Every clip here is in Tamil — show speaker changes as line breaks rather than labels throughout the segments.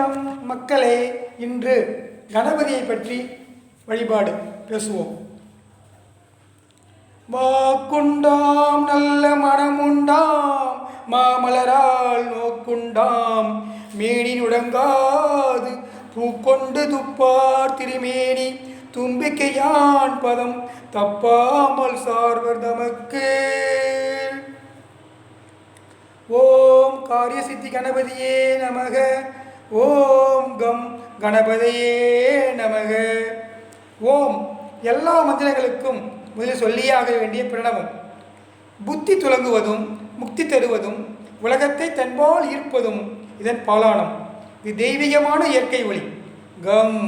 வணக்கம் மக்களே இன்று கணபதியை பற்றி வழிபாடு பேசுவோம் வாக்குண்டாம் நல்ல மனமுண்டாம் மாமலரால் நோக்குண்டாம் மேனி நுடங்காது பூக்கொண்டு துப்பார் திருமேனி தும்பிக்கையான் பதம் தப்பாமல் சார்வர் தமக்கு ஓம் காரிய சித்தி கணபதியே நமக ஓம் கம் கணபதியே நமக ஓம் எல்லா மந்திரங்களுக்கும் முதலில் சொல்லியாக வேண்டிய பிரணவம் புத்தி துலங்குவதும் முக்தி தருவதும் உலகத்தை தன்பால் ஈர்ப்பதும் இதன் பாலானம் இது தெய்வீகமான இயற்கை ஒளி கம்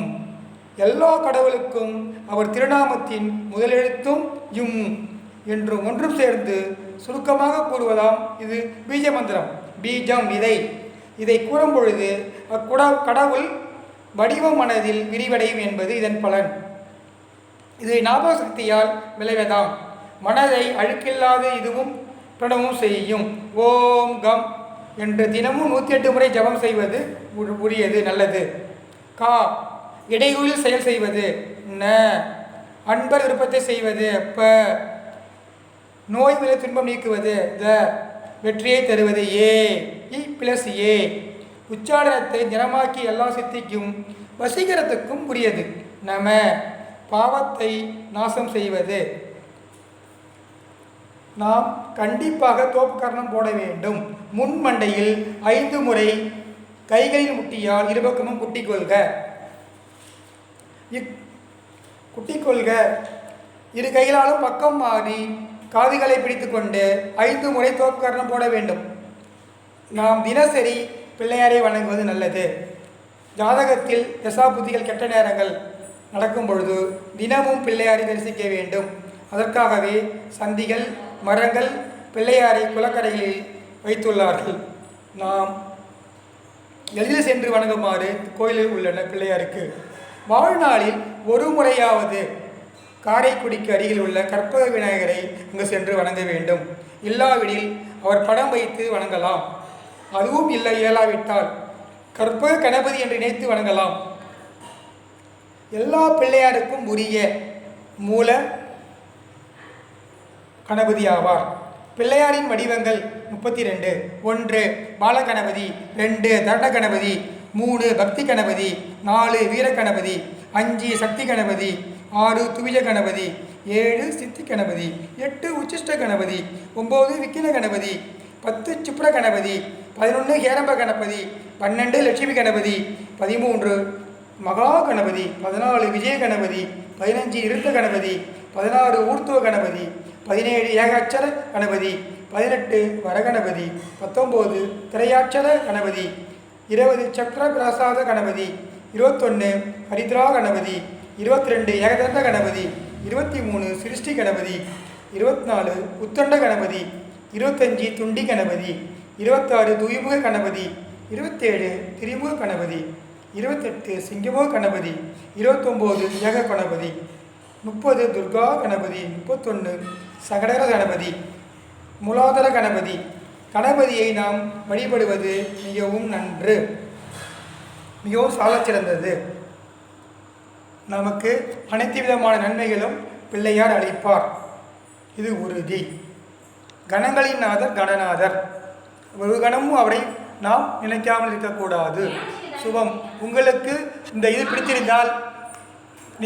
எல்லா கடவுளுக்கும் அவர் திருநாமத்தின் முதலெழுத்தும் யும் என்று ஒன்றும் சேர்ந்து சுருக்கமாக கூறுவதாம் இது பீஜ மந்திரம் பீஜம் இதை இதை கூறும் பொழுது அக்குட கடவுள் வடிவ மனதில் விரிவடையும் என்பது இதன் பலன் இது ஞாபக சக்தியால் விளைவதாம் மனதை அழுக்கில்லாத இதுவும் பிரணமும் செய்யும் ஓம் கம் என்று தினமும் நூற்றி எட்டு முறை ஜபம் செய்வது உரியது நல்லது கா இடையூறில் செயல் செய்வது ந அன்பர் விருப்பத்தை செய்வது ப நோய் விலை துன்பம் நீக்குவது த வெற்றியை தருவது ஏ பிளஸ் ஏ உச்சாரணத்தை நிறமாக்கி எல்லா சித்திக்கும் வசீகரத்துக்கும் புரியது நம பாவத்தை நாசம் செய்வது நாம் கண்டிப்பாக தோப்புக்கரணம் போட வேண்டும் முன்மண்டையில் ஐந்து முறை கைகளின் முட்டியால் இருபக்கமும் குட்டி கொள்க இக் குட்டி கொள்க இரு கைகளாலும் பக்கம் மாறி காதுகளை பிடித்து கொண்டு ஐந்து முறை தோப்புக்கரணம் போட வேண்டும் நாம் தினசரி பிள்ளையாரை வணங்குவது நல்லது ஜாதகத்தில் தசாபுத்திகள் கெட்ட நேரங்கள் நடக்கும் பொழுது தினமும் பிள்ளையாரை தரிசிக்க வேண்டும் அதற்காகவே சந்திகள் மரங்கள் பிள்ளையாரை குளக்கரைகளில் வைத்துள்ளார்கள் நாம் எளிதில் சென்று வணங்குமாறு கோயிலில் உள்ளன பிள்ளையாருக்கு வாழ்நாளில் ஒரு முறையாவது காரைக்குடிக்கு அருகில் உள்ள கற்பக விநாயகரை அங்கு சென்று வணங்க வேண்டும் இல்லாவிடில் அவர் படம் வைத்து வணங்கலாம் அதுவும் இல்லை இயலாவிட்டால் கற்ப கணபதி என்று நினைத்து வணங்கலாம் எல்லா பிள்ளையாருக்கும் உரிய மூல கணபதி ஆவார் பிள்ளையாரின் வடிவங்கள் முப்பத்தி ரெண்டு ஒன்று பாலகணபதி ரெண்டு தட கணபதி மூணு பக்தி கணபதி நாலு வீர கணபதி அஞ்சு சக்தி கணபதி ஆறு துவிஜ கணபதி ஏழு சித்தி கணபதி எட்டு உச்சிஷ்ட கணபதி ஒம்பது விக்கின கணபதி பத்து சுப்ர கணபதி பதினொன்று ஹேரம்ப கணபதி பன்னெண்டு லட்சுமி கணபதி பதிமூன்று மகா கணபதி பதினாலு விஜய கணபதி பதினஞ்சு இருத்த கணபதி பதினாறு ஊர்த்துவ கணபதி பதினேழு ஏகாட்சர கணபதி பதினெட்டு வரகணபதி பத்தொம்போது திரையாட்சர கணபதி இருபது சக்கர பிரசாத கணபதி இருபத்தொன்று ஹரித்ரா கணபதி இருபத்தி ரெண்டு ஏகதந்த கணபதி இருபத்தி மூணு சிருஷ்டி கணபதி இருபத்தி நாலு உத்தண்ட கணபதி இருபத்தஞ்சி துண்டி கணபதி இருபத்தாறு துய்முக கணபதி இருபத்தேழு திரிமுக கணபதி இருபத்தெட்டு சிங்கமுக கணபதி இருபத்தொம்போது ஏக கணபதி முப்பது துர்கா கணபதி முப்பத்தொன்று சகடர கணபதி முலாதர கணபதி கணபதியை நாம் வழிபடுவது மிகவும் நன்று மிகவும் சாலச்சிறந்தது நமக்கு அனைத்து விதமான நன்மைகளும் பிள்ளையார் அளிப்பார் இது உறுதி கணங்களின் நாதர் கணநாதர் ஒரு கணமும் அவரை நாம் நினைக்காமல் இருக்கக்கூடாது சுபம் உங்களுக்கு இந்த இது பிடித்திருந்தால்